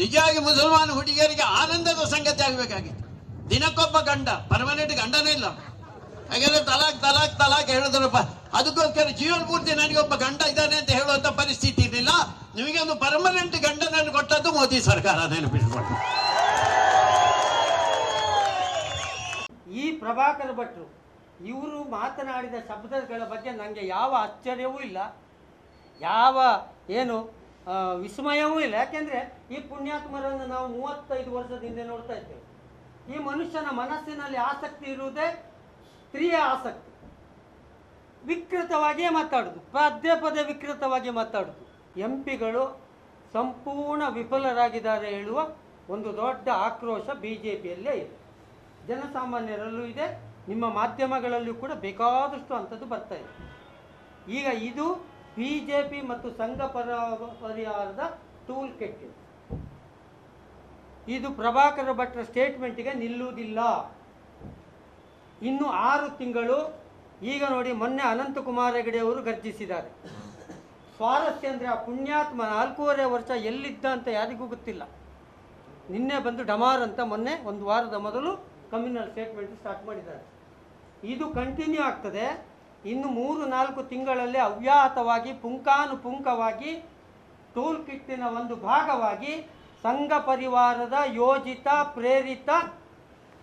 ನಿಜವಾಗಿ ಮುಸಲ್ಮಾನ್ ಹುಡುಗಿಯರಿಗೆ ಆನಂದದ ಸಂಗತಿ ಆಗಬೇಕಾಗಿತ್ತು. ದಿನಕ್ಕೊಬ್ಬ ಗಂಡ ಪರ್ಮನೆಂಟ್ ಗಂಡನೇ ಇಲ್ಲ. ಹಾಗೆಲ್ಲ ತಲಾಕ್ ತಲಾಕ್ ತಲಾಕ್ ಹೇಳಿದ್ರಪ್ಪ. ಅದಕ್ಕೋಸ್ಕರ ಜೀವನ ಪೂರ್ತಿ ನನಗೊಬ್ಬ ಗಂಡ ಇದ್ದಾನೆ ಅಂತ ಹೇಳುವಂತ ಪರಿಸ್ಥಿತಿ ಇರಲಿಲ್ಲ. ನಿಮಗೆ ಒಂದು ಪರ್ಮನೆಂಟ್ ಗಂಡನನ್ನು ಕೊಟ್ಟದ್ದು ಮೋದಿ ಸರ್ಕಾರ ನೆನಪಿಟ್ಕೊಂಡು ಈ ಪ್ರಭಾಕರ್ ಭಟ್ರು, ಇವರು ಮಾತನಾಡಿದ ಶಬ್ದಗಳ ಬಗ್ಗೆ ನನಗೆ ಯಾವ ಆಶ್ಚರ್ಯವೂ ಇಲ್ಲ. ಯಾವ, ಏನು ವಿಸ್ಮಯವೂ ಇಲ್ಲ. ಯಾಕೆಂದರೆ ಈ ಪುಣ್ಯಾತ್ಮರನ್ನು ನಾವು ಮೂವತ್ತೈದು ವರ್ಷದ ಹಿಂದೆ ನೋಡ್ತಾ ಇದ್ದೇವೆ. ಈ ಮನುಷ್ಯನ ಮನಸ್ಸಿನಲ್ಲಿ ಆಸಕ್ತಿ ಇರುವುದೇ ಸ್ತ್ರೀಯ ಆಸಕ್ತಿ. ವಿಕೃತವಾಗಿಯೇ ಮಾತಾಡೋದು. ಪದೇ ಪದೇ ವಿಕೃತವಾಗಿ ಮಾತಾಡೋದು. ಎಂ ಪಿಗಳು ಸಂಪೂರ್ಣ ವಿಫಲರಾಗಿದ್ದಾರೆ ಹೇಳುವ ಒಂದು ದೊಡ್ಡ ಆಕ್ರೋಶ ಬಿ ಜೆ ಪಿಯಲ್ಲೇ ಇದೆ. ಜನಸಾಮಾನ್ಯರಲ್ಲೂ ಇದೆ. ನಿಮ್ಮ ಮಾಧ್ಯಮಗಳಲ್ಲೂ ಕೂಡ ಬೇಕಾದಷ್ಟು ಅಂಥದ್ದು ಬರ್ತಾ ಇದೆ. ಈಗ ಇದು ಬಿ ಜೆ ಪಿ ಮತ್ತು ಸಂಘ ಪರ ಪರಿಹಾರದ ಟೂಲ್ ಕೆಟ್ಟು. ಇದು. ಪ್ರಭಾಕರ ಭಟ್ರ ಸ್ಟೇಟ್ಮೆಂಟಿಗೆ ನಿಲ್ಲುವುದಿಲ್ಲ. ಇನ್ನು ಆರು ತಿಂಗಳು ಈಗ ನೋಡಿ ಮೊನ್ನೆ ಅನಂತಕುಮಾರ ಹೆಗಡೆ ಅವರು ಗರ್ಜಿಸಿದ್ದಾರೆ. ಸ್ವಾರಸ್ಯ ಅಂದರೆ ಆ ಪುಣ್ಯಾತ್ಮ ನಾಲ್ಕೂವರೆ ವರ್ಷ ಎಲ್ಲಿದ್ದ ಅಂತ ಯಾರಿಗೂ ಗೊತ್ತಿಲ್ಲ. ನಿನ್ನೆ ಬಂದು ಡಮಾರ್ ಅಂತ ಮೊನ್ನೆ ಒಂದು ವಾರದ ಮೊದಲು ಕಮ್ಯುನಲ್ ಸ್ಟೇಟ್ಮೆಂಟ್ ಸ್ಟಾರ್ಟ್ ಮಾಡಿದ್ದಾರೆ. ಇದು ಕಂಟಿನ್ಯೂ ಆಗ್ತದೆ. ಇನ್ನು ಮೂರು, ನಾಲ್ಕು ತಿಂಗಳಲ್ಲಿ ಅವ್ಯಾಹತವಾಗಿ ಪುಂಕಾನುಪುಂಕವಾಗಿ ಟೂಲ್ ಕಿಟ್ಟಿನ ಒಂದು ಭಾಗವಾಗಿ ಸಂಘ ಪರಿವಾರದ ಯೋಜಿತ, ಪ್ರೇರಿತ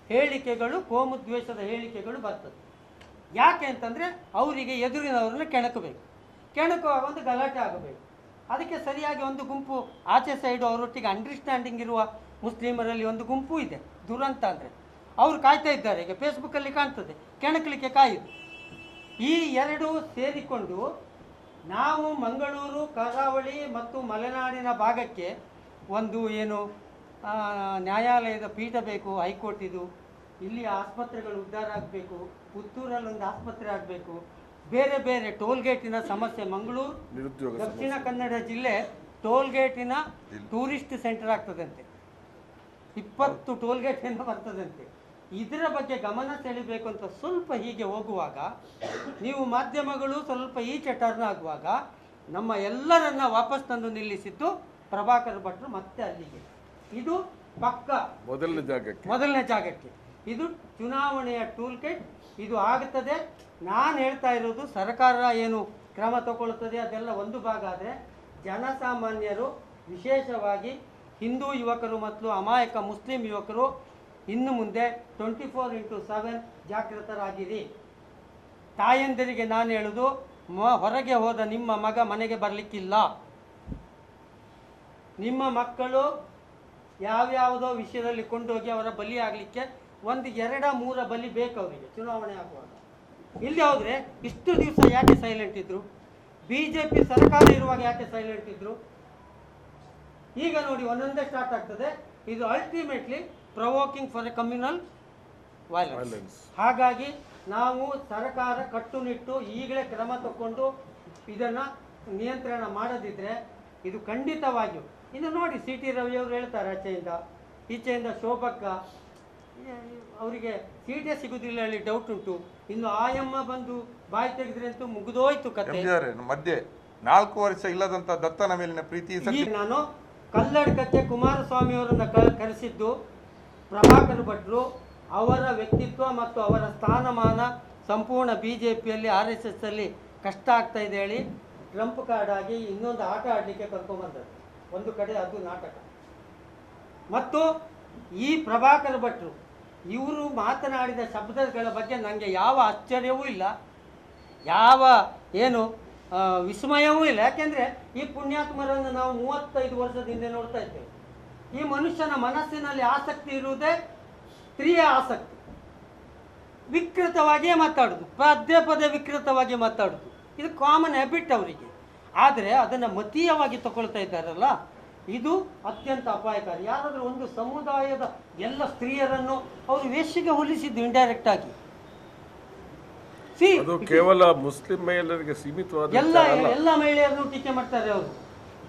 ಹೇಳಿಕೆಗಳು, ಕೋಮುದ್ವೇಷದ ಹೇಳಿಕೆಗಳು ಬರ್ತದೆ. ಯಾಕೆ ಅಂತಂದರೆ ಅವರಿಗೆ ಎದುರಿನವ್ರನ್ನ ಕೆಣಕಬೇಕು. ಕೆಣಕುವಾಗ ಒಂದು ಗಲಾಟೆ ಆಗಬೇಕು. ಅದಕ್ಕೆ ಸರಿಯಾಗಿ ಒಂದು ಗುಂಪು, ಆಚೆ ಸೈಡು ಅವರೊಟ್ಟಿಗೆ ಅಂಡರ್ಸ್ಟ್ಯಾಂಡಿಂಗ್ ಇರುವ ಮುಸ್ಲಿಮರಲ್ಲಿ ಒಂದು ಗುಂಪು ಇದೆ, ದುರಂತ ಅಂದರೆ. ಅವರು ಕಾಯ್ತಾ ಇದ್ದಾರೆ, ಈಗ ಫೇಸ್ಬುಕ್ಕಲ್ಲಿ ಕಾಣ್ತದೆ, ಕೆಣಕಲಿಕ್ಕೆ ಕಾಯುದು. ಈ ಎರಡು ಸೇರಿಕೊಂಡು ನಾವು ಮಂಗಳೂರು ಕರಾವಳಿ ಮತ್ತು ಮಲೆನಾಡಿನ ಭಾಗಕ್ಕೆ ಒಂದು ಏನು ನ್ಯಾಯಾಲಯದ ಪೀಠ ಬೇಕು ಹೈಕೋರ್ಟ್ ಇದು. ಇಲ್ಲಿ ಆಸ್ಪತ್ರೆಗಳು ಉದ್ಧಾರ ಆಗಬೇಕು ಪುತ್ತೂರಲ್ಲಿ ಒಂದು ಆಸ್ಪತ್ರೆ ಆಗಬೇಕು. ಬೇರೆ ಬೇರೆ ಟೋಲ್ಗೇಟಿನ ಸಮಸ್ಯೆ ಮಂಗಳೂರು ದಕ್ಷಿಣ ಕನ್ನಡ ಜಿಲ್ಲೆ ಟೋಲ್ ಗೇಟಿನ ಟೂರಿಸ್ಟ್ ಸೆಂಟರ್ ಆಗ್ತದಂತೆ. ಇಪ್ಪತ್ತು ಟೋಲ್ಗೇಟಿಂದ ಏನು ಬರ್ತದಂತೆ. ಇದರ ಬಗ್ಗೆ ಗಮನ ಸೆಳಿಬೇಕು ಅಂತ ಸ್ವಲ್ಪ ಹೀಗೆ ಹೋಗುವಾಗ ನೀವು ಮಾಧ್ಯಮಗಳು ಸ್ವಲ್ಪ ಈಚೆ ಟರ್ನ್ ಆಗುವಾಗ ನಮ್ಮ ಎಲ್ಲರನ್ನ ವಾಪಸ್ ತಂದು ನಿಲ್ಲಿಸಿದ್ದು ಪ್ರಭಾಕರ್ ಭಟ್ರು ಮತ್ತೆ ಅಲ್ಲಿಗೆ. ಇದು ಪಕ್ಕ. ಮೊದಲನೇ ಜಾಗಕ್ಕೆ. ಮೊದಲನೇ ಜಾಗಕ್ಕೆ. ಇದು ಚುನಾವಣೆಯ ಟೂಲ್ ಕಿಟ್ ಇದು ಆಗುತ್ತದೆ ನಾನು ಹೇಳ್ತಾ ಇರೋದು ಸರ್ಕಾರ ಏನು ಕ್ರಮ ತಗೊಳ್ಳುತ್ತದೆ ಅದೆಲ್ಲ ಒಂದು ಭಾಗ ಆದರೆ ಜನಸಾಮಾನ್ಯರು ವಿಶೇಷವಾಗಿ ಹಿಂದೂ ಯುವಕರು ಮತ್ತು ಅಮಾಯಕ ಮುಸ್ಲಿಂ ಯುವಕರು ಇನ್ನು ಮುಂದೆ ಟ್ವೆಂಟಿ ಫೋರ್ ಇಂಟು ಸೆವೆನ್ ಜಾಗೃತರಾಗಿರಿ ತಾಯಂದಿರಿಗೆ ನಾನು ಹೇಳೋದು, ಮ, ಹೊರಗೆ ಹೋದ ನಿಮ್ಮ ಮಗ ಮನೆಗೆ ಬರಲಿಕ್ಕಿಲ್ಲ. ನಿಮ್ಮ ಮಕ್ಕಳು ಯಾವ್ಯಾವುದೋ ವಿಷಯದಲ್ಲಿ ಕೊಂಡೋಗಿ ಅವರ ಬಲಿ ಆಗಲಿಕ್ಕೆ ಒಂದು ಎರಡ ಮೂರ ಬಲಿ ಬೇಕು ಅವರಿಗೆ, ಚುನಾವಣೆ ಆಗುವಾಗ. ಇಲ್ಲಿ ಹೋದ್ರೆ ಇಷ್ಟು ದಿವಸ ಯಾಕೆ ಸೈಲೆಂಟ್ ಇದ್ರು? ಬಿ ಜೆ ಪಿ ಸರ್ಕಾರ ಇರುವಾಗ ಯಾಕೆ ಸೈಲೆಂಟ್ ಇದ್ರು? ಈಗ ನೋಡಿ ಒಂದೊಂದೇ ಸ್ಟಾರ್ಟ್ ಆಗ್ತದೆ. ಇದು ultimately provoking for a communal violence Violence. ಹಾಗಾಗಿ ನಾವು ಸರ್ಕಾರ ಕಟ್ಟುನಿಟ್ಟು ಈಗಲೇ ಕ್ರಮ ತಗೊಂಡು ಇದನ್ನು ನಿಯಂತ್ರಣ ಮಾಡದಿದ್ದರೆ ಇದು ಖಂಡಿತವಾಗಿಯೂ ಇದು ನೋಡಿ ಸಿ ಟಿ ರವಿ ಅವರು ಹೇಳ್ತಾರೆ ಆಚೆಯಿಂದ ಈಚೆಯಿಂದ ಶೋಭಕ್ಕ ಅವರಿಗೆ ಸೀಟೇ ಸಿಗುದಿಲ್ಲ ಹೇಳಿ ಡೌಟ್ ಉಂಟು. ಇನ್ನು ಆಯಮ್ಮ ಬಂದು ಬಾಯಿ ತೆಗೆದ್ರೆ ಅಂತೂ ಮುಗಿದೋಯ್ತು ಕತೆ. ಮಧ್ಯೆ ನಾಲ್ಕು ವರ್ಷ ಇಲ್ಲದಂತ ದತ್ತನ ಮೇಲಿನ ಪ್ರೀತಿ ನಾನು ಕಲ್ಲಡ್ಕಕ್ಕೆ ಕುಮಾರಸ್ವಾಮಿ ಅವರನ್ನ ಕರೆಸಿದ್ದು ಪ್ರಭಾಕರ್ ಭಟ್ರು ಅವರ ವ್ಯಕ್ತಿತ್ವ ಮತ್ತು ಅವರ ಸ್ಥಾನಮಾನ ಸಂಪೂರ್ಣ ಬಿ ಜೆ ಪಿಯಲ್ಲಿ ಆರ್ ಎಸ್ ಎಸ್ ಅಲ್ಲಿ ಕಷ್ಟ ಆಗ್ತಾ ಇದೆ ಹೇಳಿ ಟ್ರಂಪ್ ಕಾರ್ಡ್ ಆಗಿ ಇನ್ನೊಂದು ಆಟ ಆಡಲಿಕ್ಕೆ ಕರ್ಕೊಂಡ್ಬಂದದ್ದು ಒಂದು ಕಡೆ ಅದು ನಾಟಕ. ಮತ್ತು ಈ ಪ್ರಭಾಕರ್ ಭಟ್ರು ಇವರು ಮಾತನಾಡಿದ ಶಬ್ದಗಳ ಬಗ್ಗೆ ನನಗೆ ಯಾವ ಆಶ್ಚರ್ಯವೂ ಇಲ್ಲ. ಯಾವ ಏನು ವಿಸ್ಮಯವೂ ಇಲ್ಲ. ಯಾಕೆಂದರೆ ಈ ಪುಣ್ಯಾತ್ಮರನ್ನು ನಾವು ಮೂವತ್ತೈದು ವರ್ಷದಿಂದ ನೋಡ್ತಾ ಇದ್ದೇವೆ. ಈ ಮನುಷ್ಯನ ಮನಸ್ಸಿನಲ್ಲಿ ಆಸಕ್ತಿ ಇರುವುದೇ ಸ್ತ್ರೀಯ ಆಸಕ್ತಿ. ವಿಕೃತವಾಗಿಯೇ ಮಾತಾಡೋದು. ಪದೇ ಪದೇ ವಿಕೃತವಾಗಿ ಮಾತಾಡೋದು. ಇದು ಕಾಮನ್ ಹ್ಯಾಬಿಟ್ ಅವರಿಗೆ. ಆದರೆ ಅದನ್ನು ಮತೀಯವಾಗಿ ತಗೊಳ್ತಾ ಇದ್ದಾರಲ್ಲ ಇದು ಅತ್ಯಂತ ಅಪಾಯಕಾರಿ. ಯಾರಾದರೂ ಒಂದು ಸಮುದಾಯದ ಎಲ್ಲ ಸ್ತ್ರೀಯರನ್ನು ಅವರು ವೇಷಿಗೆ ಹೋಲಿಸಿದ್ದು ಇಂಡೈರೆಕ್ಟ್ ಆಗಿ. ಅದು ಕೇವಲ ಮುಸ್ಲಿಂ ಮಹಿಳೆಯರಿಗೆ ಸೀಮಿತವಾದ ಎಲ್ಲ. ಎಲ್ಲ ಮಹಿಳೆಯರನ್ನು ಟೀಕೆ ಮಾಡ್ತಾರೆ ಅವರು.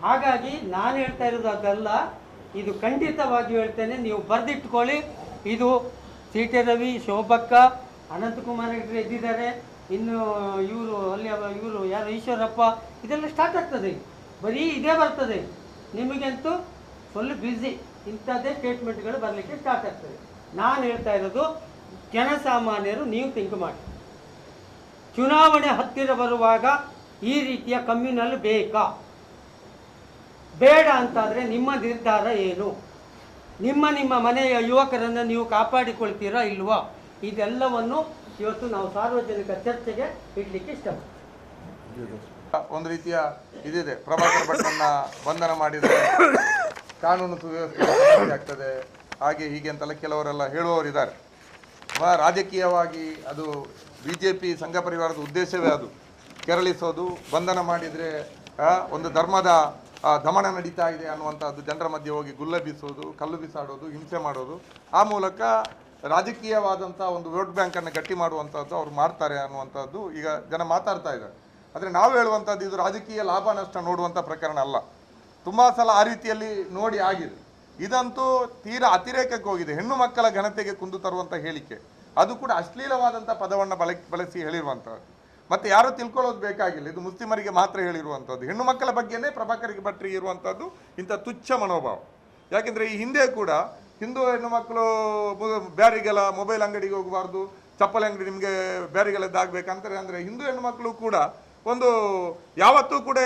ಹಾಗಾಗಿ ನಾನು ಹೇಳ್ತಾ ಇರೋದು ಅದಲ್ಲ ಇದು ಖಂಡಿತವಾಗಿ ಹೇಳ್ತೇನೆ, ನೀವು ಬರೆದಿಟ್ಕೊಳ್ಳಿ. ಇದು ಸಿ ಟಿ ರವಿ, ಶೋಭಕ್ಕ, ಅನಂತಕುಮಾರ್ ಹೆಗ್ಡೆ ಎದ್ದಿದ್ದಾರೆ ಇನ್ನು ಇವರು ಅಲ್ಲಿ ಇವರು ಯಾರು? ಈಶ್ವರಪ್ಪ, ಇದೆಲ್ಲ ಸ್ಟಾರ್ಟ್ ಆಗ್ತದೆ. ಬರೀ ಇದೇ ಬರ್ತದೆ. ನಿಮಗಂತೂ ಫುಲ್ ಬ್ಯುಸಿ ಇಂಥದ್ದೇ ಸ್ಟೇಟ್ಮೆಂಟ್ಗಳು ಬರಲಿಕ್ಕೆ ಸ್ಟಾರ್ಟ್ ಆಗ್ತದೆ. ನಾನು ಹೇಳ್ತಾ ಇರೋದು, ಜನಸಾಮಾನ್ಯರು ನೀವು ತಿಂಕ್ ಮಾಡಿ. ಚುನಾವಣೆ ಹತ್ತಿರ ಬರುವಾಗ ಈ ರೀತಿಯ ಕಮ್ಯುನಲ್ ಬೇಕಾ? ಬೇಡ ಅಂತಾದರೆ ನಿಮ್ಮ ನಿರ್ಧಾರ ಏನು? ನಿಮ್ಮ ನಿಮ್ಮ ಮನೆಯ ಯುವಕರನ್ನು ನೀವು ಕಾಪಾಡಿಕೊಳ್ತೀರಾ ಇಲ್ವಾ? ಇದೆಲ್ಲವನ್ನು ಇವತ್ತು ನಾವು ಸಾರ್ವಜನಿಕ ಚರ್ಚೆಗೆ ಇಡಲಿಕ್ಕೆ ಇಷ್ಟಪಡ್ತೀವಿ. ಒಂದು ರೀತಿಯ ಇದಿದೆ. ಪ್ರಭಾಕರ್ ಭಟ್ರನ್ನ ಬಂಧನ ಮಾಡಿದರೆ ಕಾನೂನು ಸುವ್ಯವಸ್ಥೆ ಆಗ್ತದೆ. ಹಾಗೆ ಹೀಗೆ ಅಂತೆಲ್ಲ ಕೆಲವರೆಲ್ಲ ಹೇಳುವವರಿದ್ದಾರೆ. ರಾಜಕೀಯವಾಗಿ ಅದು ಬಿ ಜೆ ಪಿ ಸಂಘ ಪರಿವಾರದ ಉದ್ದೇಶವೇ ಅದು. ಕೆರಳಿಸೋದು, ಬಂಧನ ಮಾಡಿದರೆ ಒಂದು ಧರ್ಮದ ದಮನ ನಡೀತಾ ಇದೆ ಅನ್ನುವಂಥದ್ದು ಜನರ ಮಧ್ಯೆ ಹೋಗಿ ಗುಲ್ಲ ಬೀಸೋದು, ಕಲ್ಲು ಬಿಸಾಡೋದು, ಹಿಂಸೆ ಮಾಡೋದು. ಆ ಮೂಲಕ ರಾಜಕೀಯವಾದಂಥ ಒಂದು ವೋಟ್ ಬ್ಯಾಂಕನ್ನು ಗಟ್ಟಿ ಮಾಡುವಂಥದ್ದು ಅವ್ರು ಮಾಡ್ತಾರೆ ಅನ್ನುವಂಥದ್ದು ಈಗ ಜನ ಮಾತಾಡ್ತಾ ಇದ್ದಾರೆ. ಆದರೆ ನಾವು ಹೇಳುವಂಥದ್ದು ಇದು ರಾಜಕೀಯ ಲಾಭ ನಷ್ಟ ನೋಡುವಂಥ ಪ್ರಕರಣ ಅಲ್ಲ. ತುಂಬ ಸಲ ಆ ರೀತಿಯಲ್ಲಿ ನೋಡಿ ಆಗಿದೆ. ಇದಂತೂ ತೀರಾ ಅತಿರೇಕಕ್ಕೆ ಹೋಗಿದೆ. ಹೆಣ್ಣು ಮಕ್ಕಳ ಘನತೆಗೆ ಕುಂದು ತರುವಂಥ ಹೇಳಿಕೆ. ಅದು ಕೂಡ ಅಶ್ಲೀಲವಾದಂಥ ಪದವನ್ನು ಬಳ ಬಳಸಿ ಹೇಳಿರುವಂಥದ್ದು. ಮತ್ತೆ ಯಾರು ತಿಳ್ಕೊಳ್ಳೋದು ಬೇಕಾಗಿಲ್ಲ. ಇದು ಮುಸ್ಲಿಮರಿಗೆ ಮಾತ್ರ ಹೇಳಿರುವಂಥದ್ದು ಹೆಣ್ಣು ಮಕ್ಕಳ ಬಗ್ಗೆನೇ ಪ್ರಭಾಕರಿಗೆ ಭಟ್ರಿಗೆ ಇರುವಂಥದ್ದು ಇಂಥ ತುಚ್ಛ ಮನೋಭಾವ. ಯಾಕೆಂದರೆ ಈ ಹಿಂದೆ ಕೂಡ ಹಿಂದೂ ಹೆಣ್ಣು ಮಕ್ಕಳು ಬ್ಯಾರಿಗೆಲ್ಲ ಮೊಬೈಲ್ ಅಂಗಡಿಗೆ ಹೋಗಬಾರ್ದು, ಚಪ್ಪಲಿ ಅಂಗಡಿ ನಿಮಗೆ ಬ್ಯಾರಿಗೆಲ್ಲದ್ದಾಗಬೇಕಂತಾರೆ ಅಂದರೆ ಹಿಂದೂ ಹೆಣ್ಣು ಮಕ್ಕಳು ಕೂಡ ಒಂದು ಯಾವತ್ತೂ ಕೂಡ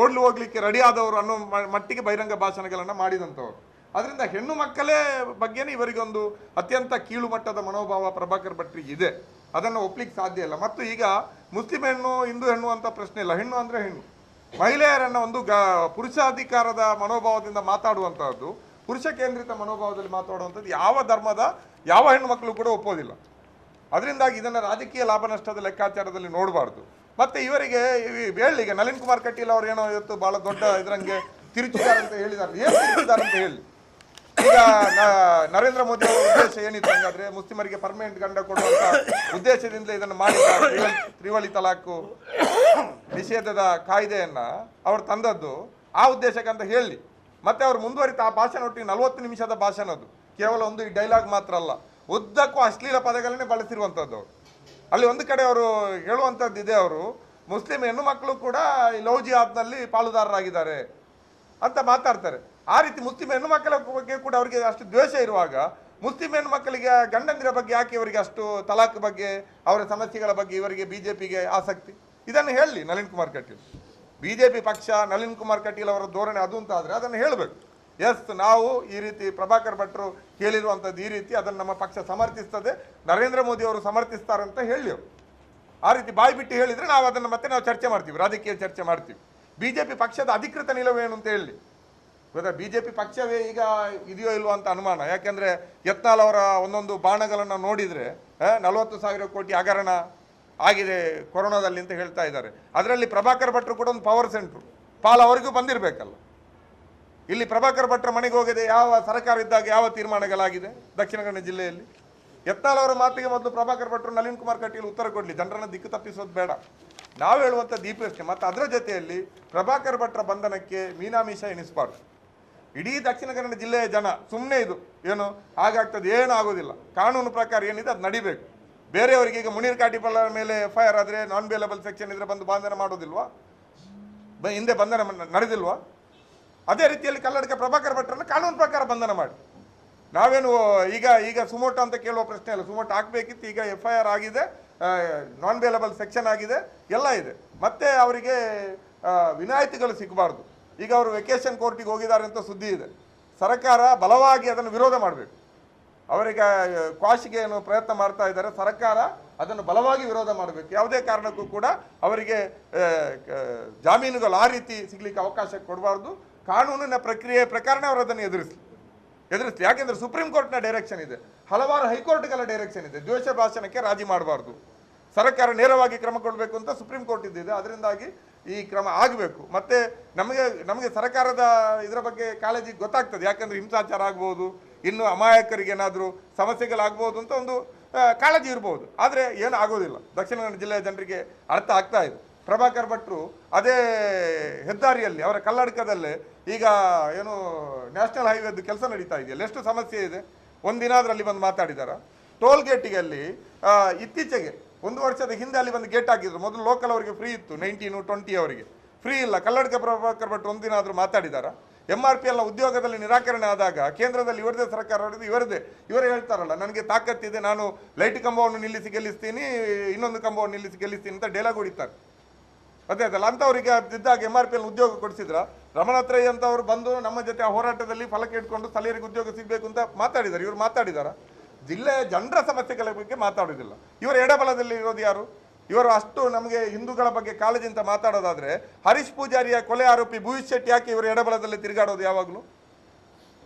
ಓಡ್ಲು ಹೋಗ್ಲಿಕ್ಕೆ ರೆಡಿ ಆದವರು ಅನ್ನೋ ಮಟ್ಟಿಗೆ ಬಹಿರಂಗ ಭಾಷಣಗಳನ್ನು ಮಾಡಿದಂಥವ್ರು. ಅದರಿಂದ ಹೆಣ್ಣು ಮಕ್ಕಳೇ ಬಗ್ಗೆನೇ ಇವರಿಗೊಂದು ಅತ್ಯಂತ ಕೀಳು ಮಟ್ಟದ ಮನೋಭಾವ ಪ್ರಭಾಕರ್ ಭಟ್ರಿಗೆ ಇದೆ. ಅದನ್ನು ಒಪ್ಲಿಕ್ಕೆ ಸಾಧ್ಯ ಇಲ್ಲ. ಮತ್ತು ಈಗ ಮುಸ್ಲಿಂ ಹೆಣ್ಣು, ಹಿಂದೂ ಹೆಣ್ಣು ಅಂತ ಪ್ರಶ್ನೆ ಇಲ್ಲ. ಹೆಣ್ಣು ಅಂದರೆ ಹೆಣ್ಣು. ಮಹಿಳೆಯರನ್ನ ಒಂದು ಗ, ಪುರುಷಾಧಿಕಾರದ ಮನೋಭಾವದಿಂದ ಮಾತಾಡುವಂಥದ್ದು ಪುರುಷ ಕೇಂದ್ರಿತ ಮನೋಭಾವದಲ್ಲಿ ಮಾತಾಡುವಂಥದ್ದು ಯಾವ ಧರ್ಮದ, ಯಾವ ಹೆಣ್ಣು ಮಕ್ಕಳು ಕೂಡ ಒಪ್ಪೋದಿಲ್ಲ. ಅದರಿಂದಾಗಿ ಇದನ್ನು ರಾಜಕೀಯ ಲಾಭ ನಷ್ಟದ ಲೆಕ್ಕಾಚಾರದಲ್ಲಿ ನೋಡಬಾರ್ದು. ಮತ್ತೆ ಇವರಿಗೆ ಈಗ ನಳಿನ್ ಕುಮಾರ್ ಕಟೀಲ್ ಅವರು ಏನೋ ಇವತ್ತು ಬಹಳ ದೊಡ್ಡ ಇದರಂಗೆ ತಿರುಚಿದ್ದಾರೆ ಅಂತ ಹೇಳಿದ್ದಾರೆ ಏನು ತಿರುಚಿದ್ದಾರೆ ಅಂತ ಹೇಳಿ. ಈಗ ನರೇಂದ್ರ ಮೋದಿ ಅವರ ಉದ್ದೇಶ ಏನಿತ್ತು ಹಂಗಾದ್ರೆ ಮುಸ್ಲಿಮರಿಗೆ ಪರ್ಮನೆಂಟ್ ಗಂಡ ಕೊಡುವಂತ ಉದ್ದೇಶದಿಂದ ಇದನ್ನು ಮಾಡಿದ್ದಾರೆ ತ್ರಿವಳಿ- ತಲಾಖು ನಿಷೇಧದ ಕಾಯ್ದೆಯನ್ನ ಅವ್ರು ತಂದದ್ದು. ಆ ಉದ್ದೇಶಕ್ಕಂತ ಹೇಳಿ. ಮತ್ತೆ ಅವ್ರು ಮುಂದುವರಿತ ಆ ಭಾಷಣ ಒಟ್ಟಿಗೆ ನಲವತ್ತು ನಿಮಿಷದ ಭಾಷಣ ಅದು. ಕೇವಲ ಒಂದು ಈ ಡೈಲಾಗ್ ಮಾತ್ರ ಅಲ್ಲ. ಉದ್ದಕ್ಕೂ ಅಶ್ಲೀಲ ಪದಗಳನ್ನೇ ಬಳಸಿರುವಂಥದ್ದು ಅಲ್ಲಿ ಒಂದು ಕಡೆ ಅವರು ಹೇಳುವಂಥದ್ದು ಇದೆ ಅವರು. ಮುಸ್ಲಿಂ ಹೆಣ್ಣು ಮಕ್ಕಳು ಕೂಡ ಈ ಲವ್ ಜಿಹಾದ್ನಲ್ಲಿ ಪಾಲುದಾರರಾಗಿದ್ದಾರೆ ಅಂತ ಮಾತಾಡ್ತಾರೆ. ಆ ರೀತಿ ಮುಸ್ಲಿಂ ಹೆಣ್ಣು ಮಕ್ಕಳ ಬಗ್ಗೆ ಕೂಡ ಅವರಿಗೆ ಅಷ್ಟು ದ್ವೇಷ ಇರುವಾಗ ಮುಸ್ಲಿಂ ಹೆಣ್ಣು ಮಕ್ಕಳಿಗೆ ಗಂಡಂದಿರ ಬಗ್ಗೆ ಯಾಕೆ ಇವರಿಗೆ ಅಷ್ಟು ತಲಾಖ್ ಬಗ್ಗೆ, ಅವರ ಸಮಸ್ಯೆಗಳ ಬಗ್ಗೆ ಇವರಿಗೆ ಬಿ ಜೆ ಪಿಗೆ ಆಸಕ್ತಿ? ಇದನ್ನು ಹೇಳಿ Nalin Kumar Kateel. B J P ಪಕ್ಷ ನಳಿನ್ ಕುಮಾರ್ ಕಟೀಲ್ ಅವರ ಧೋರಣೆ ಅದು ಅಂತ ಆದರೆ ಅದನ್ನು ಹೇಳಬೇಕು. ಎಸ್, ನಾವು ಈ ರೀತಿ ಪ್ರಭಾಕರ್ ಭಟ್ರು ಹೇಳಿರುವಂಥದ್ದು ಈ ರೀತಿ ಅದನ್ನು ನಮ್ಮ ಪಕ್ಷ ಸಮರ್ಥಿಸ್ತದೆ, ನರೇಂದ್ರ ಮೋದಿ ಅವರು ಸಮರ್ಥಿಸ್ತಾರೆ ಅಂತ ಹೇಳಿ. ಆ ರೀತಿ ಬಾಯಿ ಬಿಟ್ಟು ಹೇಳಿದರೆ ನಾವು ಅದನ್ನು ಮತ್ತೆ ನಾವು ಚರ್ಚೆ ಮಾಡ್ತೀವಿ, ರಾಜಕೀಯ ಚರ್ಚೆ ಮಾಡ್ತೀವಿ. ಬಿಜೆಪಿ ಪಕ್ಷದ ಅಧಿಕೃತ ನಿಲುವೇನು ಅಂತ ಹೇಳಿ. ಗೊತ್ತಾ ಪಿ ಪಕ್ಷವೇ ಈಗ ಇದೆಯೋ ಇಲ್ವೋ ಅಂತ ಅನುಮಾನ. ಯಾಕೆಂದರೆ ಯತ್ನಾಲ್ ಅವರ ಒಂದೊಂದು ಬಾಣಗಳನ್ನು ನೋಡಿದ್ರೆ ನಲವತ್ತು ಸಾವಿರ ಕೋಟಿ ಹಗರಣ ಆಗಿದೆ ಕೊರೋನಾದಲ್ಲಿ ಅಂತ ಹೇಳ್ತಾ ಇದ್ದಾರೆ. ಅದರಲ್ಲಿ ಪ್ರಭಾಕರ್ ಭಟ್ರು ಕೂಡ ಒಂದು ಪವರ್ ಸೆಂಟ್ರು ಪಾಲ್ ಅವರಿಗೂ ಬಂದಿರಬೇಕಲ್ಲ. ಇಲ್ಲಿ ಪ್ರಭಾಕರ್ ಭಟ್ರ ಮನೆಗೆ ಹೋಗಿದೆ ಯಾವ ಸರ್ಕಾರ ಇದ್ದಾಗ ಯಾವ ತೀರ್ಮಾನಗಳಾಗಿದೆ ದಕ್ಷಿಣ ಕನ್ನಡ ಜಿಲ್ಲೆಯಲ್ಲಿ? ಎತ್ತಾಲ್ ಅವರ ಮಾತಿಗೆ ಮೊದಲು ಪ್ರಭಾಕರ್ ಭಟ್ರು ನಳಿನ್ ಕುಮಾರ್ ಕಟೀಲ್ ಉತ್ತರ ಕೊಡಲಿ. ಜನರನ್ನ ದಿಕ್ಕು ತಪ್ಪಿಸೋದು ಬೇಡ. ನಾವು ಹೇಳುವಂಥ ದೀಪಷ್ಟೇ ಮತ್ತು ಅದರ ಜೊತೆಯಲ್ಲಿ ಪ್ರಭಾಕರ್ ಭಟ್ರ ಬಂಧನಕ್ಕೆ ಮೀನಾಮೀಷ ಎನಿಸಬಾರ್ದು ಇಡೀ ದಕ್ಷಿಣ ಕನ್ನಡ ಜಿಲ್ಲೆಯ ಜನ ಸುಮ್ಮನೆ ಇದು, ಏನು, ಹಾಗಾಗ್ತದೆ ಏನು ಆಗೋದಿಲ್ಲ ಕಾನೂನು ಪ್ರಕಾರ ಏನಿದೆ ಅದು ನಡಿಬೇಕು. ಬೇರೆಯವರಿಗೆ ಈಗ ಮುನೀರ್ ಕಾಟಿಪಲ್ಲ ಮೇಲೆ ಎಫ್ ಐ ಆರ್ ಆದರೆ ನಾನ್ ಬೇಲಬಲ್ ಸೆಕ್ಷನ್ ಇದ್ರೆ ಬಂದು ಬಂಧನ ಮಾಡೋದಿಲ್ವಾ? ಬ- ಹಿಂದೆ ಬಂಧನ ನಡೆದಿಲ್ವಾ? ಅದೇ ರೀತಿಯಲ್ಲಿ ಕಲ್ಲಡಕ ಪ್ರಭಾಕರ್ ಭಟ್ರನ್ನ ಕಾನೂನು ಪ್ರಕಾರ ಬಂಧನ ಮಾಡಿ. ನಾವೇನು, ಈಗ ಈಗ ಸುಮೋಟೋ ಅಂತ ಕೇಳುವ ಪ್ರಶ್ನೆ ಇಲ್ಲ ಸುಮೋಟೋ ಹಾಕಬೇಕಿತ್ತು ಈಗ ಎಫ್ ಐ ಆರ್ ಆಗಿದೆ ನಾನ್ ಬೇಲಬಲ್ ಸೆಕ್ಷನ್ ಆಗಿದೆ, ಎಲ್ಲ ಇದೆ. ಮತ್ತೆ ಅವರಿಗೆ ವಿನಾಯಿತಿಗಳು ಸಿಗಬಾರ್ದು. ಈಗ ಅವರು ವೆಕೇಶನ್ ಕೋರ್ಟಿಗೆ ಹೋಗಿದ್ದಾರೆ ಅಂತ ಸುದ್ದಿ ಇದೆ. ಸರ್ಕಾರ ಬಲವಾಗಿ ಅದನ್ನು ವಿರೋಧ ಮಾಡಬೇಕು. ಅವರಿಗೆ ಕ್ವಾಶಿಗೆ ಏನು ಪ್ರಯತ್ನ ಮಾಡ್ತಾ ಇದ್ದಾರೆ. ಸರ್ಕಾರ ಅದನ್ನು ಬಲವಾಗಿ ವಿರೋಧ ಮಾಡಬೇಕು. ಯಾವುದೇ ಕಾರಣಕ್ಕೂ ಕೂಡ ಅವರಿಗೆ ಜಾಮೀನುಗಳು ಆ ರೀತಿ ಸಿಗಲಿಕ್ಕೆ ಅವಕಾಶ ಕೊಡಬಾರ್ದು. ಕಾನೂನಿನ ಪ್ರಕ್ರಿಯೆ ಪ್ರಕಾರನೇ ಅವರು ಅದನ್ನು ಎದುರಿಸಲಿ. ಎದುರಿಸ್ಲಿ. ಯಾಕೆಂದರೆ ಸುಪ್ರೀಂ ಕೋರ್ಟ್ನ ಡೈರೆಕ್ಷನ್ ಇದೆ. ಹಲವಾರು ಹೈಕೋರ್ಟ್ಗಳ ಡೈರೆಕ್ಷನ್ ಇದೆ. ದ್ವೇಷ ಭಾಷಣಕ್ಕೆ ರಾಜಿ ಮಾಡಬಾರ್ದು. ಸರ್ಕಾರ ನೇರವಾಗಿ ಕ್ರಮ ಕೊಡಬೇಕು ಅಂತ ಸುಪ್ರೀಂ ಕೋರ್ಟ್ ಇದ್ದಿದೆ. ಅದರಿಂದಾಗಿ ಈ ಕ್ರಮ ಆಗಬೇಕು. ಮತ್ತೆ ನಮಗೆ ನಮಗೆ ಸರ್ಕಾರದ ಇದರ ಬಗ್ಗೆ ಕಾಳಜಿ ಗೊತ್ತಾಗ್ತದೆ. ಯಾಕಂದ್ರೆ ಹಿಂಸಾಚಾರ ಆಗ್ಬೋದು, ಇನ್ನು ಅಮಾಯಕರಿಗೆ ಏನಾದರೂ ಸಮಸ್ಯೆಗಳಾಗ್ಬೋದು ಅಂತ ಒಂದು ಕಾಳಜಿ ಇರ್ಬೋದು. ಆದರೆ ಏನು ಆಗೋದಿಲ್ಲ. ದಕ್ಷಿಣ ಕನ್ನಡ ಜಿಲ್ಲೆಯ ಜನರಿಗೆ ಅರ್ಥ ಆಗ್ತಾ ಇದೆ. ಪ್ರಭಾಕರ್ ಭಟ್ರು ಅದೇ ಹೆದ್ದಾರಿಯಲ್ಲಿ, ಅವರ ಕಲ್ಲಡಕದಲ್ಲೇ ಈಗ ಏನು ನ್ಯಾಷನಲ್ ಹೈವೇದು ಕೆಲಸ ನಡೀತಾ ಇದೆಯಲ್ಲ, ಎಷ್ಟು ಸಮಸ್ಯೆ ಇದೆ? ಒಂದಿನ ಅಲ್ಲಿ ಬಂದು ಮಾತಾಡಿದಾರ. ಟೋಲ್ ಗೇಟಿಗೆ ಅಲ್ಲಿ ಇತ್ತೀಚೆಗೆ ಒಂದು ವರ್ಷದ ಹಿಂದೆ ಅಲ್ಲಿ ಬಂದು ಗೇಟ್ ಹಾಕಿದ್ರು. ಮೊದಲು ಲೋಕಲ್ ಅವರಿಗೆ ಫ್ರೀ ಇತ್ತು ನೈನ್ಟೀನು ಟ್ವೆಂಟಿ ಅವರಿಗೆ. ಫ್ರೀ ಇಲ್ಲ. ಕಲ್ಲಡ್ಕ ಪ್ರಭಾಕರ್ ಭಟ್ ಒಂದಿನ ಆದರೂ ಮಾತಾಡಿದಾರ. ಎಂ ಆರ್ ಪಿ ಎಲ್ಲ ಉದ್ಯೋಗದಲ್ಲಿ ನಿರಾಕರಣೆ ಆದಾಗ ಕೇಂದ್ರದಲ್ಲಿ ಇವರದೇ ಸರ್ಕಾರ ಹೊಡೆದು ಇವರದೇ. ಇವರೇ ಹೇಳ್ತಾರಲ್ಲ, ನನಗೆ ತಾಕತ್ತಿದೆ ನಾನು ಲೈಟ್ ಕಂಬವನ್ನು ನಿಲ್ಲಿಸಿ ಗೆಲ್ಲಿಸ್ತೀನಿ, ಇನ್ನೊಂದು ಕಂಬವನ್ನು ನಿಲ್ಲಿಸಿ ಗೆಲ್ಲಿಸ್ತೀನಿ ಅಂತ ಡೇಲಾಗ್ ಹೊಡಿತಾರೆ. ಅದೇ ಅದಲ್ಲ, ಅಂಥವರಿಗೆ ಇದ್ದಾಗ ಎಂ ಆರ್ ಪಿ ಎಲ್ ಉದ್ಯೋಗ ಕೊಡಿಸಿದ್ರ. ರಮಣತ್ರೈ ಅಂತವ್ರು ಬಂದು ನಮ್ಮ ಜೊತೆ ಆ ಹೋರಾಟದಲ್ಲಿ ಫಲಕ ಇಟ್ಕೊಂಡು ಸ್ಥಳೀಯರಿಗೆ ಉದ್ಯೋಗ ಸಿಗಬೇಕು ಅಂತ ಮಾತಾಡಿದ್ದಾರೆ ಇವರು ಮಾತಾಡಿದಾರ. ಜಿಲ್ಲೆಯ ಜನರ ಸಮಸ್ಯೆಗಳ ಬಗ್ಗೆ ಮಾತಾಡೋದಿಲ್ಲ ಇವರ ಎಡಬಲದಲ್ಲಿ ಇರೋದು ಯಾರು? ಇವರು ಅಷ್ಟು ನಮಗೆ ಹಿಂದೂಗಳ ಬಗ್ಗೆ ಕಾಳಜಿ ಅಂತ ಮಾತಾಡೋದಾದ್ರೆ ಹರೀಶ್ ಪೂಜಾರಿಯ ಕೊಲೆ ಆರೋಪಿ ಭೂಯಿಷ್ ಶೆಟ್ಟಿ ಯಾಕೆ ಇವರ ಎಡಬಲದಲ್ಲಿ ತಿರುಗಾಡೋದು ಯಾವಾಗಲೂ?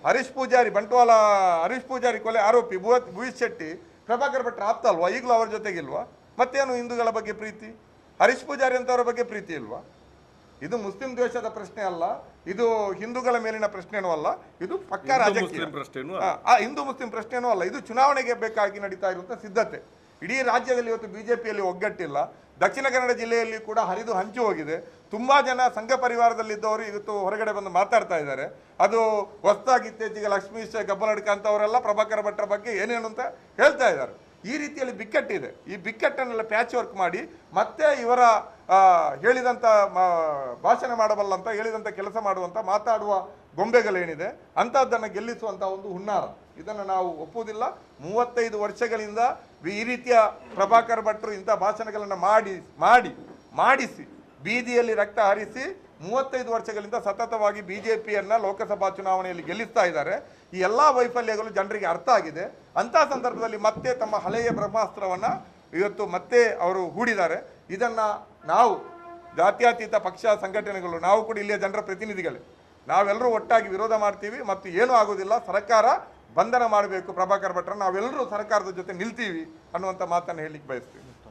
ಹರೀಶ್ ಪೂಜಾರಿ, ಬಂಟ್ವಾಳ, ಹರೀಶ್ ಪೂಜಾರಿ ಕೊಲೆ ಆರೋಪಿ ಭುವ- ಭೂಯಿಷ್ ಶೆಟ್ಟಿ ಪ್ರಭಾಕರ್ ಭಟ್ರ ಆಪ್ತ ಅಲ್ವಾ ಈಗಲೂ ಅವ್ರ ಜೊತೆಗಿಲ್ವಾ? ಮತ್ತೇನು ಹಿಂದೂಗಳ ಬಗ್ಗೆ ಪ್ರೀತಿ? ಹರೀಶ್ ಪೂಜಾರಿ ಅಂತವ್ರ ಬಗ್ಗೆ ಪ್ರೀತಿ ಇಲ್ವಾ? ಇದು ಮುಸ್ಲಿಂ ದ್ವೇಷದ ಪ್ರಶ್ನೆ ಅಲ್ಲ ಇದು ಹಿಂದೂಗಳ ಮೇಲಿನ ಪ್ರಶ್ನೆನೂ ಅಲ್ಲ ಇದು ಪಕ್ಕಾ ರಾಜಕೀಯ. ಆ ಹಿಂದೂ ಮುಸ್ಲಿಂ ಪ್ರಶ್ನೆನೂ ಅಲ್ಲ ಇದು ಚುನಾವಣೆಗೆ ಬೇಕಾಗಿ ನಡೀತಾ ಇರುವಂತಹ ಸಿದ್ಧತೆ. ಇಡೀ ರಾಜ್ಯದಲ್ಲಿ ಇವತ್ತು ಬಿಜೆಪಿಯಲ್ಲಿ ಒಗ್ಗಟ್ಟಿಲ್ಲ ದಕ್ಷಿಣ ಕನ್ನಡ ಜಿಲ್ಲೆಯಲ್ಲಿ ಕೂಡ ಹರಿದು ಹಂಚು ಹೋಗಿದೆ. ತುಂಬಾ ಜನ ಸಂಘ ಪರಿವಾರದಲ್ಲಿದ್ದವರು ಇವತ್ತು ಹೊರಗಡೆ ಬಂದು ಮಾತಾಡ್ತಾ ಇದ್ದಾರೆ. ಅದು ಹೊಸದಾಗಿ ಇತ್ತೀಚೆಗೆ ಲಕ್ಷ್ಮೀಶ್ ಗಬ್ಬಲಡ್ಕ ಅಂತವರೆಲ್ಲ ಪ್ರಭಾಕರ ಭಟ್ರ ಬಗ್ಗೆ ಏನೇನು ಅಂತ ಹೇಳ್ತಾ ಇದ್ದಾರೆ. ಈ ರೀತಿಯಲ್ಲಿ ಬಿಕ್ಕಟ್ಟಿದೆ. ಈ ಬಿಕ್ಕಟ್ಟನ್ನೆಲ್ಲ ಪ್ಯಾಚ್ ವರ್ಕ್ ಮಾಡಿ ಮತ್ತೆ ಇವರ ಹೇಳಿದಂಥ ಭಾಷಣ ಭಾಷಣ ಮಾಡಬಲ್ಲಂತ ಹೇಳಿದಂಥ ಕೆಲಸ ಮಾಡುವಂಥ ಮಾತಾಡುವ ಗೊಂಬೆಗಳೇನಿದೆ, ಅಂಥದ್ದನ್ನು ಗೆಲ್ಲಿಸುವಂಥ ಒಂದು ಹುನ್ನಾರ. ಇದನ್ನು ನಾವು ಒಪ್ಪುವುದಿಲ್ಲ. ಮೂವತ್ತೈದು ವರ್ಷಗಳಿಂದ ಈ ರೀತಿಯ ಪ್ರಭಾಕರ್ ಭಟ್ರು ಇಂಥ ಭಾಷಣಗಳನ್ನು ಮಾಡಿ ಮಾಡಿ, ಮಾಡಿಸಿ, ಬೀದಿಯಲ್ಲಿ ರಕ್ತ ಹರಿಸಿ ಮೂವತ್ತೈದು ವರ್ಷಗಳಿಂದ ಸತತವಾಗಿ ಬಿ ಜೆ ಪಿಯನ್ನು ಲೋಕಸಭಾ ಚುನಾವಣೆಯಲ್ಲಿ ಗೆಲ್ಲಿಸ್ತಾ ಇದ್ದಾರೆ. ಈ ಎಲ್ಲ ವೈಫಲ್ಯಗಳು ಜನರಿಗೆ ಅರ್ಥ ಆಗಿದೆ. ಅಂತ ಸಂದರ್ಭದಲ್ಲಿ ಮತ್ತೆ ತಮ್ಮ ಹಳೆಯ ಬ್ರಹ್ಮಾಸ್ತ್ರವನ್ನು ಇವತ್ತು ಮತ್ತೆ ಅವರು ಹೂಡಿದ್ದಾರೆ. ಇದನ್ನ ನಾವು, ಜಾತ್ಯತೀತ ಪಕ್ಷ ಸಂಘಟನೆಗಳು, ನಾವು ಕೂಡ ಇಲ್ಲಿಯ ಜನರ ಪ್ರತಿನಿಧಿಗಳೇ, ನಾವೆಲ್ಲರೂ ಒಟ್ಟಾಗಿ ವಿರೋಧ ಮಾಡ್ತೀವಿ ಮತ್ತು ಏನೂ ಆಗೋದಿಲ್ಲ. ಸರ್ಕಾರ ಬಂಧನ ಮಾಡಬೇಕು. ಪ್ರಭಾಕರ್ ಭಟ್ರ, ನಾವೆಲ್ಲರೂ ಸರ್ಕಾರದ ಜೊತೆ ನಿಲ್ತೀವಿ ಅನ್ನುವಂಥ ಮಾತನ್ನು ಹೇಳಲಿಕ್ಕೆ ಬಯಸ್ತೀವಿ